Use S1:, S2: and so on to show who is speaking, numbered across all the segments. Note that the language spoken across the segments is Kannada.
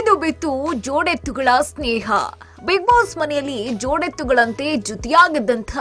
S1: ಮುರಿದು ಬಿತ್ತು ಜೋಡೆತ್ತುಗಳ ಸ್ನೇಹ. ಬಿಗ್ ಬಾಸ್ ಮನೆಯಲ್ಲಿ ಜೋಡೆತ್ತುಗಳಂತೆ ಜೊತೆಯಾಗಿದ್ದಂಥ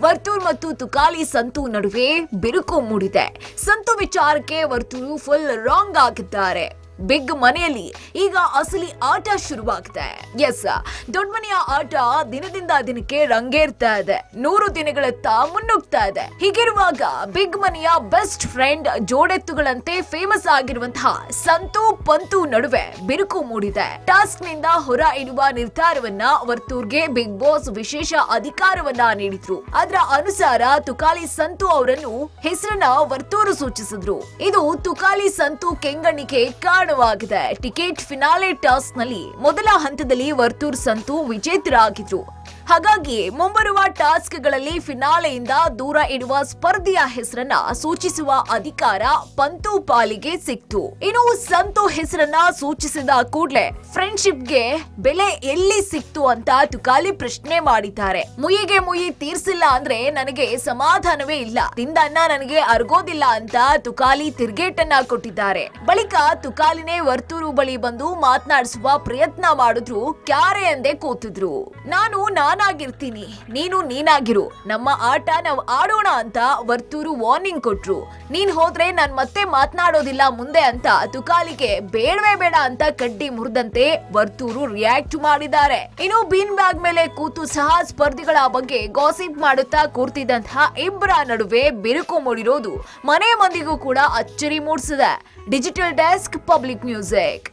S1: ವರ್ತೂರ್ ಮತ್ತು ತುಕಾಲಿ ಸಂತು ನಡುವೆ ಬಿರುಕು ಮೂಡಿದೆ. ಸಂತು ವಿಚಾರಕ್ಕೆ ವರ್ತೂರು ಫುಲ್ ರಾಂಗ್ ಆಗಿದ್ದಾರೆ. ಬಿಗ್ ಮನೆಯಲ್ಲಿ ಈಗ ಅಸಲಿ ಆಟ ಶುರುವಾಗ್ತಾ. ಎಸ್ ದೊಡ್ಡ ಮನೆಯ ಆಟ ದಿನದಿಂದ ದಿನಕ್ಕೆ ರಂಗೇರ್ತಾ ಇದೆ. ನೂರು ದಿನಗಳತ್ತ ಮುನ್ನುಗ್ತಾ ಇದೆ. ಹೀಗಿರುವಾಗ ಬಿಗ್ ಮನೆಯ ಬೆಸ್ಟ್ ಫ್ರೆಂಡ್ ಜೋಡೆತ್ತುಗಳಂತೆ ಫೇಮಸ್ ಆಗಿರುವಂತಹ ಸಂತು ಪಂತು ನಡುವೆ ಬಿರುಕು ಮೂಡಿದೆ. ಟಾಸ್ಕ್ನಿಂದ ಹೊರ ಇಡುವ ನಿರ್ಧಾರವನ್ನ ವರ್ತೂರ್ಗೆ ಬಿಗ್ ಬಾಸ್ ವಿಶೇಷ ಅಧಿಕಾರವನ್ನ ನೀಡಿದ್ರು. ಅದರ ಅನುಸಾರ ತುಕಾಲಿ ಸಂತು ಅವರನ್ನು ಹೆಸರನ್ನ ವರ್ತೂರು ಸೂಚಿಸಿದ್ರು. ಇದು ತುಕಾಲಿ ಸಂತು ಕೆಂಗಣ್ಣಿಗೆ ಕಾರಣವಾಗಿದೆ ಟಿಕೆಟ್ ಫಿನಾಲೆ ಟಾಸ್ಕ್ನಲ್ಲಿ ಮೊದಲ ಹಂತದಲ್ಲಿ ವರ್ತೂರ್ ಸಂತು ವಿಜೇತರಾಗಿದ್ರು. ಹಾಗಾಗಿ ಮುಂಬರುವ ಟಾಸ್ಕ್ಗಳಲ್ಲಿ ಫಿನಾಲೆಯಿಂದ ದೂರ ಇಡುವ ಸ್ಪರ್ಧೆಯ ಹೆಸರನ್ನ ಸೂಚಿಸುವ ಅಧಿಕಾರ ಪಂತು ಪಾಲಿಗೆ ಸಿಕ್ತು. ಇನ್ನು ಸಂತು ಹೆಸರನ್ನ ಸೂಚಿಸಿದ ಕೂಡ್ಲೆ ಫ್ರೆಂಡ್ಶಿಪ್ಗೆ ಬೆಲೆ ಎಲ್ಲಿ ಸಿಕ್ತು ಅಂತ ತುಕಾಲಿ ಪ್ರಶ್ನೆ ಮಾಡಿದ್ದಾರೆ. ಮುಯಿಗೆ ಮುಯಿ ತೀರ್ಸಿಲ್ಲ ಅಂದ್ರೆ ನನಗೆ ಸಮಾಧಾನವೇ ಇಲ್ಲ. ತಿಂದನ್ನ ನನಗೆ ಅರಗೋದಿಲ್ಲ ಅಂತ ತುಕಾಲಿ ತಿರ್ಗೇಟನ್ನ ಕೊಟ್ಟಿದ್ದಾರೆ. ಬಳಿಕ ತುಕಾಲಿನೇ ವರ್ತೂರು ಬಳಿ ಬಂದು ಮಾತನಾಡಿಸುವ ಪ್ರಯತ್ನ ಮಾಡಿದ್ರು, ಕ್ಯಾರೆ ಎಂದೇ ಕೂತಿದ್ರು. ನಾನು ನಾನಾಗಿರ್ತೀನಿ. ನೀನು ನೀನಾಗಿರು. ನಮ್ಮ ಆಟ ನಾವು ಆಡೋಣ ಅಂತ ವರ್ತೂರು ವಾರ್ನಿಂಗ್ ಕೊಟ್ರು. ನೀನ್ ಹೋದ್ರೆ ನಾನ್ ಮತ್ತೆ ಮಾತನಾಡೋದಿಲ್ಲ ಮುಂದೆ ಅಂತ ತುಕಾಲಿಗೆ ಬೇಡವೇ ಬೇಡ ಅಂತ ಕಡ್ಡಿ ಮುರಿದಂತೆ ವರ್ತೂರು ರಿಯಾಕ್ಟ್ ಮಾಡಿದ್ದಾರೆ. ಇನ್ನು ಬೀನ್ ಬ್ಯಾಗ್ ಮೇಲೆ ಕೂತು ಸಹ ಸ್ಪರ್ಧಿಗಳ ಬಗ್ಗೆ ಗಾಸಿಪ್ ಮಾಡುತ್ತಾ ಕೂರ್ತಿದ್ದಂತಹ ಇಬ್ಬರ ನಡುವೆ ಬಿರುಕು ಮೂಡಿರೋದು ಮನೆ ಮಂದಿಗೂ ಕೂಡ ಅಚ್ಚರಿ ಮೂಡಿಸಿದೆ. Digital desk public music